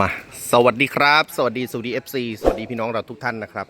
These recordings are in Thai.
มาสวัสดีครับ สวัสดีสวัสดี FC สวัสดีพี่น้องเราทุกท่านนะครับ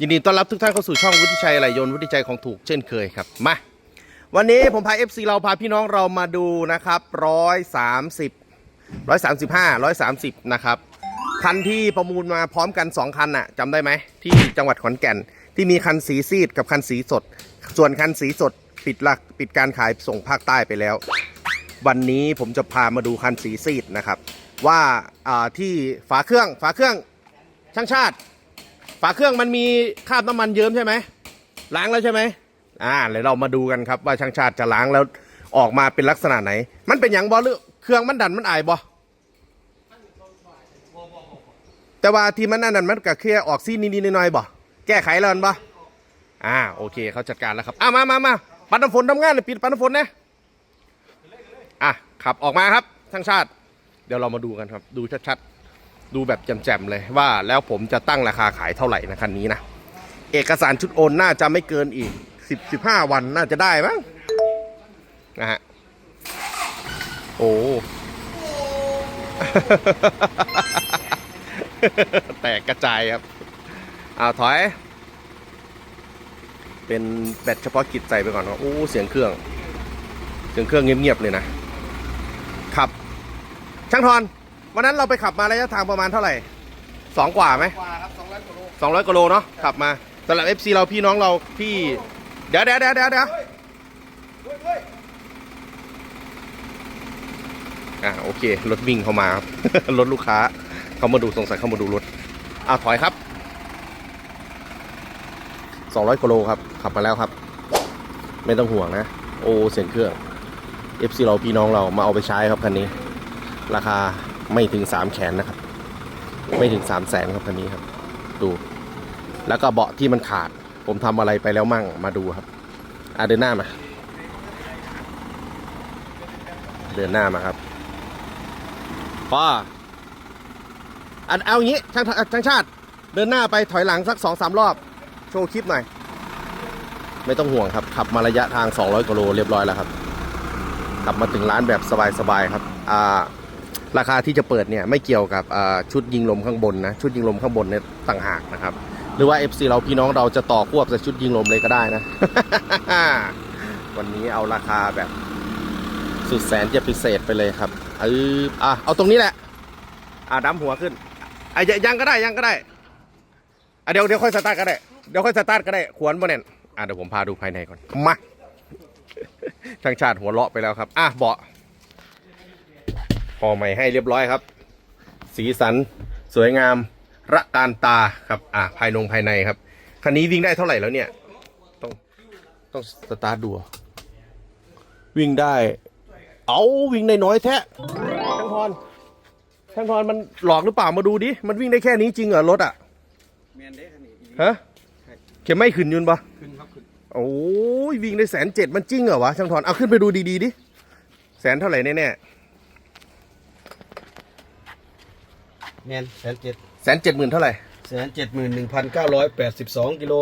ยินดีต้อนรับทุกท่านเข้าสู่ช่องวุฒิชัยไหลยนวุฒิชัยของถูกเช่นเคยครับมาวันนี้ผมพา FC เราพาพี่น้องเรามาดูนะครับร้อยสามสิบร้อยสามสิบห้าร้อยสามสิบนะครับคันที่ประมูลมาพร้อมกัน 2 คันน่ะจำได้ไหมที่จังหวัดขอนแก่น ที่มีคันสีซีดกับคันสีสด ส่วนคันสีสดปิดหลักปิดการขายส่งภาคใต้ไปแล้ว วันนี้ผมจะพามาดูคันสีซีดนะครับ ว่าที่ฝาเครื่องฝาเครื่องช่างชาติ ฝาเครื่องมันมีคราบน้ำมันเยิ้มใช่ไหมล้างแล้วใช่ไหมอ่าเดี๋ยวเรามาดูกันครับว่าช่างชาติจะล้างแล้วออกมาเป็นลักษณะไหน มันเป็นอย่างบอหรือเครื่องมันดันมันอายบอแต่ว่าที่มันนั่นนั่นมันก็แค่ออกซีนิดๆหน่อยๆบ่แก้ไขแล้วบ่อ่าโอเคเขาจัดการแล้วครับอ่ามามามาปัดน้ำฝนทำงานเลยปิดปัดน้ำฝนนะอะขับออกมาครับช่างชาติ ดี๋ยวเรามาดูกันครับ ดูชัดๆ ดูแบบแจ่มๆเลยว่าแล้วผมจะตั้งราคาขายเท่าไหร่นะคันนี้นะ เอกสารชุดโอนน่าจะไม่เกินอีก10 15วันน่าจะได้มั้งนะฮะโอ้แตกกระจายครับเอาถอย เป็นแบตเฉพาะกิจใส่ไปก่อนครับโอ้เสียงเครื่อง เสียงเครื่องเงียบๆเลยนะางทอน วันนั้นเราไปขับมาระยะทางประมาณเท่าไหร่สองกว่าไหมกว่าครับสองร้อยกว่าโลสองร้อยกิโลเนาะขับมาสำหรับ FC เราพี่น้องเราที่ เดี๋ยวเดี๋ยวเดี๋ยวเดี๋ยวเดี๋ยวอะโอเค รถวิ่งเข้ามาครับ รถลูกค้า เขามาดูสงสัยเขามาดูรถอะถอยครับสองร้อยกิโลครับ ขับมาแล้วครับ ไม่ต้องห่วงนะ โอเสียงเครื่อง FC เราพี่น้องเรามาเอาไปใช้ครับคันนี้ ราคาไม่ถึงสามแขนนะครับ ไม่ถึงสามแสนครับคันนี้ครับ ดู แล้วก็เบาะที่มันขาด ผมทำอะไรไปแล้วมั่งมาดูครับอะเดินหน้ามา เดินหน้ามาครับพ่ออันเอาอย่างนี้ช่างช่างชาติ เดินหน้าไปถอยหลังสักสองสามรอบ โชว์คลิปหน่อย ไม่ต้องห่วงครับ ขับมาระยะทาง 200กิโลเรียบร้อยแล้วครับขับมาถึงร้านแบบสบายๆครับ อ่า ราคาที่จะเปิดเนี่ยไม่เกี่ยวกับชุดยิงลมข้างบนนะชุดยิงลมข้างบนเนี่ยต่างหากนะครับ หรือว่า FC เราพี่น้องเราจะต่อควบใส่ชุดยิงลมเลยก็ได้นะ วันนี้เอาราคาแบบสุดแสนจะพิเศษไปเลยครับเอออะเอาตรงนี้แหละ อะดั้มหัวขึ้นอะยยังก็ได้ยังก็ได้อะเดี๋ยวเดี๋ยวค่อยสตาร์ทก็ได้เดี๋ยวค่อยสตาร์ทก็ได้ขวนบ่แน่นอะเดี๋ยวผมพาดูภายในก่อนมาช่างชาติหัวเราะไปแล้วครับ อะเบาะ พอใหม่ให้เรียบร้อยครับ สีสันสวยงามระการตาครับอะภายนงภายในครับคันนี้วิ่งได้เท่าไหร่แล้วเนี่ย ต้องต้องสตาร์ทดูอะวิ่งได้ เอาวิ่งได้น้อยแท้ช่างพรช่างพรมันหลอกหรือเปล่ามาดูดิมันวิ่งได้แค่นี้จริงเหรอรถอะแมนเด้คันนี้ฮะเข็มไม่ขึ้นยุนปะขึ้นครับขึ้นโอ้ยวิ่งได้แสนเจ็ดมันจริงเหรอวะช่างพรเอาขึ้นไปดูดีๆดิแสนเท่าไหร่แน่ แมนแสนเจ็ดๆแสนเจ็ดหมื่นเท่าไหร่แสนเจ็ดหมื่นหนึ่งพันเก้าร้อยแปดสิบสองกิโล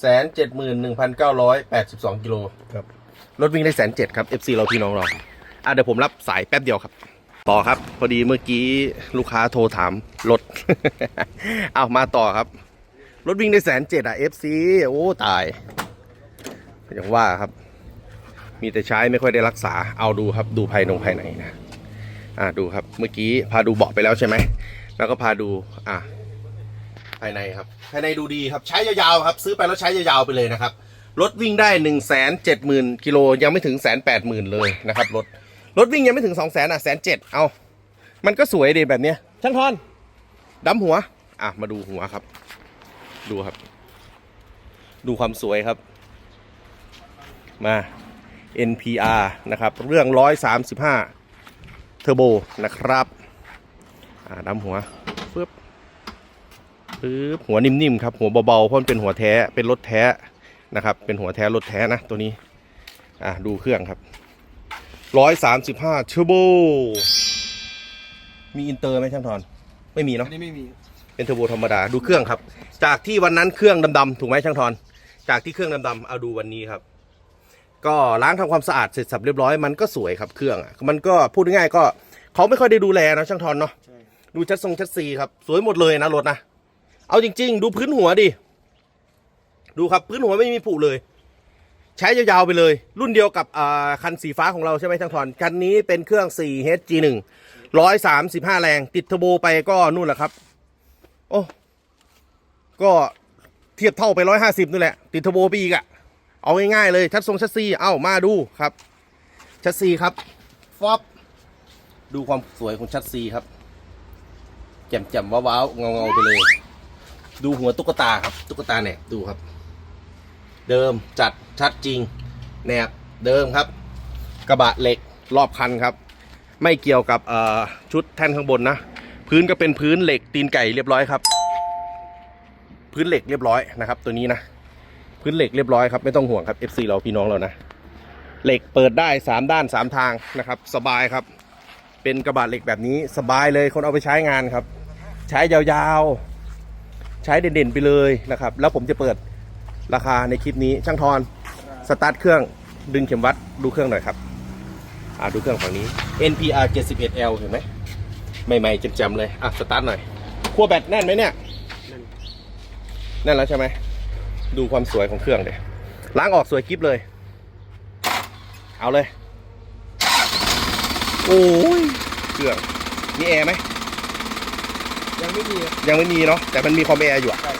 แสนเจ็ดหมื่นหนึ่งพันเก้าร้อยแปดสิบสองกิโลครับรถวิ่งได้แสนเจ็ดครับ FC เราพี่น้องเราอะเดี๋ยวผมรับสายแป๊บเดียวครับ ต่อครับ พอดีเมื่อกี้ลูกค้าโทรถามรถ เอามาต่อครับ รถวิ่งได้แสนเจ็ดอะ FC โอ้ตายอย่างว่าครับ มีแต่ใช้ไม่ค่อยได้รักษาเอาดูครับดูภายนงภายในนะ อ่าดูครับเมื่อกี้พาดูเบาะไปแล้วใช่ไหมแล้วก็พาดูอ่าภายในครับภายในดูดีครับใช้ยาวๆครับซื้อไปแล้วใช้ยาวๆไปเลยนะครับรถวิ่งได้หนึ่งแสนเจ็ดหมื่นกิโลยังไม่ถึงแสนแปดหมื่นเลยนะครับรถรถวิ่งยังไม่ถึงสองแสนอะแสนเจ็ดเอามันก็สวยดีแบบเนี้ยช่างทอนดำหัว อะมาดูหัวครับ ดูครับ ดูความสวยครับ มา NPR นะครับ เรื่อง 135 เทอร์โบนะครับอ่าดำหัวปึ๊บปึ๊บหัวนิ่มๆครับหัวเบาๆเพราะมันเป็นหัวแท้เป็นรถแท้นะครับ เป็นหัวแท้รถแท้นะตัวนี้อ่าดูเครื่องครับ135เทอร์โบมีอินเตอร์ไหมช่างทอนไม่มีอัเนาะนนี้ไม่มีเป็นเทอร์โบธรรมดาดูเครื่องครับ จากที่วันนั้นเครื่องดำๆถูกไหมช่างทอนจากที่เครื่องดำๆเอาดูวันนี้ครับ ก็ล้างทำความสะอาดเสร็จสับเรียบร้อยมันก็สวยครับเครื่องอะมันก็พูดง่ายๆก็เขาไม่ค่อยได้ดูแลนะช่างทอนเนาะใช่ดูชัดทรงชัดซีครับสวยหมดเลยนะรถนะเอาจริง ๆ ดูพื้นหัวดิดูครับพื้นหัวไม่มีผุเลย ใช้ยาวๆไปเลย รุ่นเดียวกับอ่าคันสีฟ้าของเราใช่ไหมช่างทอนคันนี้เป็นเครื่อง 4 HG1 135 แรง ติดเทอร์โบไปก็นู่นแหละครับ โอ้ก็เทียบเท่าไป 150นี่แหละ ติดเทอร์โบไปอีกอะ เอาง่ายๆเลยชัดทรงชัดซีเอ้ามาดูครับชัดซีครับฟอบดูความสวยของชัดซีครับแจ่มๆว้าวๆเงาๆไปเลย ดูหัวตุ๊กตาครับ ตุ๊กตาแหนบดูครับ เดิมจัดชัดจริงแหนบเดิมครับ กระบะเหล็กรอบคันครับ ไม่เกี่ยวกับชุดแท่นข้างบนนะพื้นก็เป็นพื้นเหล็กตีนไก่เรียบร้อยครับ พื้นเหล็กเรียบร้อยนะครับ ตัวนี้นะ พื้นเหล็กเรียบร้อยครับไม่ต้องห่วงครับ FC เราพี่น้องเรานะ เหล็กเปิดได้ 3 ด้าน 3 ทางนะครับ สบายครับ เป็นกระบะเหล็กแบบนี้สบายเลยคนเอาไปใช้งานครับ ใช้ยาวๆ ใช้เด่นๆไปเลยนะครับ แล้วผมจะเปิดราคาในคลิปนี้ช่างทอนสตาร์ทเครื่องดึงเข็มวัดดูเครื่องหน่อยครับอ่าดูเครื่องฝั่งนี้ NPR 71L เห็นไหมใหม่ๆจำๆเลยอะสตาร์ทหน่อยขั้วแบตแน่นไหมเนี่ยแน่นแล้วใช่ไหม ดูความสวยของเครื่องเดี๋ยล้างออกสวยกิ๊บเลย เอาเลย โอ้ยเครื่องมีแอร์ไหมยังไม่มียังไม่มีเนาะแต่มันมีคอมแอร์อยู่อะใช่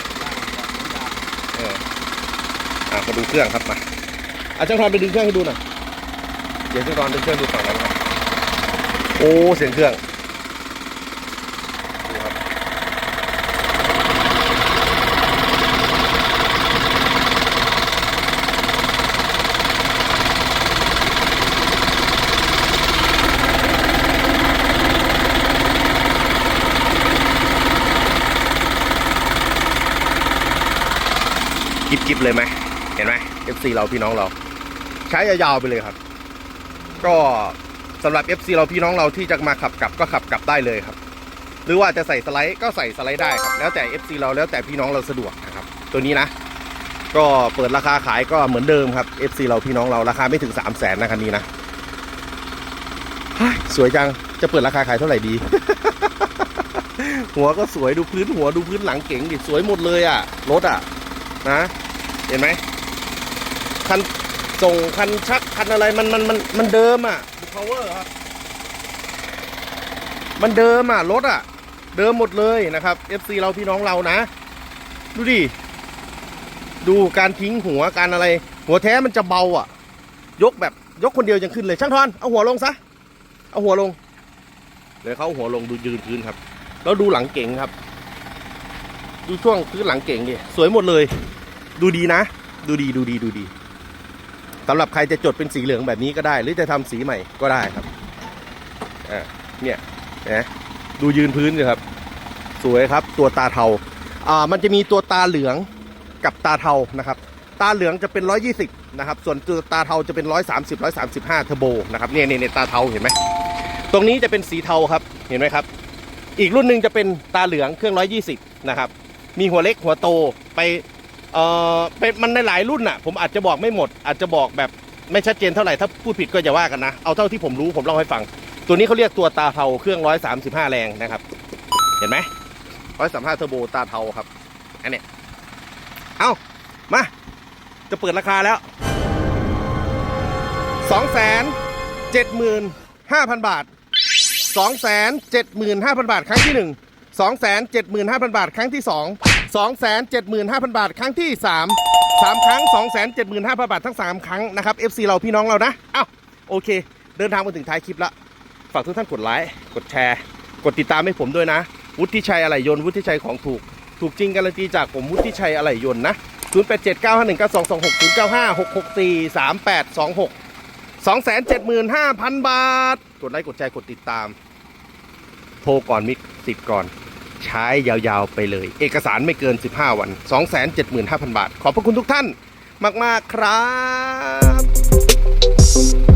เอออะมาดูเครื่องครับมาอาช่างทอนไปดึงเครื่องให้ดูหน่อยเดี๋ยวช่างทอนดึงเครื่องดูฝั่งนั้นครับโอ้เสียงเครื่อง กิบกิบเลยไหมเห็นไหม FC เราพี่น้องเรา ใช้ยาวๆไปเลยครับ ก็สำหรับ FC เราพี่น้องเราที่จะมาขับกลับก็ขับกลับได้เลยครับ หรือว่าจะใส่สไลด์ก็ใส่สไลด์ได้ครับ แล้วแต่ FC เราแล้วแต่พี่น้องเราสะดวกนะครับ ตัวนี้นะ ก็เปิดราคาขายก็เหมือนเดิมครับ FC เราพี่น้องเราราคาไม่ถึง 3 0 0แสนนะคันนี้นะสวยจังจะเปิดราคาขายเท่าไหร่ดี หัวก็สวยดูพื้นหัวดูพื้นหลังเก๋งดิสวยหมดเลยอะรถอะ นะ เห็นไหมคันส่งคันชักคันอะไรมันมันมันมันเดิมอะดู power ครับ มันเดิมอะรถอะ เดิมหมดเลยนะครับ FC เราพี่น้องเรานะ ดูดิ ดูการทิ้งหัวการอะไร หัวแท้มันจะเบาอะ ยกแบบยกคนเดียวยังขึ้นเลยช่างทอนเอาหัวลงซะ เอาหัวลงเดี๋ยวเขาเอาหัวลงดูยืนพื้นครับ แล้วดูหลังเก่งครับ ดูช่วงพื้นหลังเก่งดิสวยหมดเลย ดูดีนะ ดูดีดูดีดูดีสำหรับใครจะจดเป็นสีเหลืองแบบนี้ก็ได้ หรือจะทำสีใหม่ก็ได้ครับอ่าเนี่ยนะดูยืนพื้นเลยครับ สวยครับ ตัวตาเทาอ่ามันจะมีตัวตาเหลืองกับตาเทานะครับ ตาเหลืองจะเป็น 120 นะครับ ส่วนตัวตาเทาจะเป็น 130 135เทอร์โบนะครับเนี่ยเนี่ยเนี่ยตาเทาเห็นไหมตรงนี้จะเป็นสีเทาครับเห็นไหมครับ อีกรุ่นหนึ่งจะเป็นตาเหลืองเครื่อง 120 นะครับ มีหัวเล็กหัวโตไป เออเป็นมันในหลายรุ่นน่ะ ผมอาจจะบอกไม่หมด อาจจะบอกแบบไม่ชัดเจนเท่าไหร่ถ้าพูดผิดก็อย่าว่ากันนะ เอาเท่าที่ผมรู้ผมเล่าให้ฟัง ตัวนี้เขาเรียกตัวตาเทาเครื่อง 135 แรงนะครับ เห็นไหม135เทอร์โบตาเทาครับอันเนี้ยเอามา จะเปิดราคาแล้ว 275,000 บาท 275,000 บาทครั้งที่ 1 275,000 บาทครั้งที่ 2 275,000 บาท ครั้งที่ 3 3 ครั้ง 275,000 บาททั้ง 3 ครั้งนะครับ FC เราพี่น้องเรานะอ้าวโอเค เดินทางมาถึงท้ายคลิปละฝากทุกท่านกดไลค์กดแชร์ กดติดตามให้ผมด้วยนะ วุฒิชัยอะไหล่ยนต์วุฒิชัยของถูก ถูกจริงการันตีจากผมวุฒิชัยอะไหล่ยนต์นะ0879519226 095 664 3826 275,000 บาท กดไลค์กดแชร์กดติดตาม โทรก่อนมิกติดก่อน ใช้ยาวๆไปเลย เอกสารไม่เกิน 15 วัน 275,000 บาท ขอบพระคุณทุกท่านมาก ๆ ครับ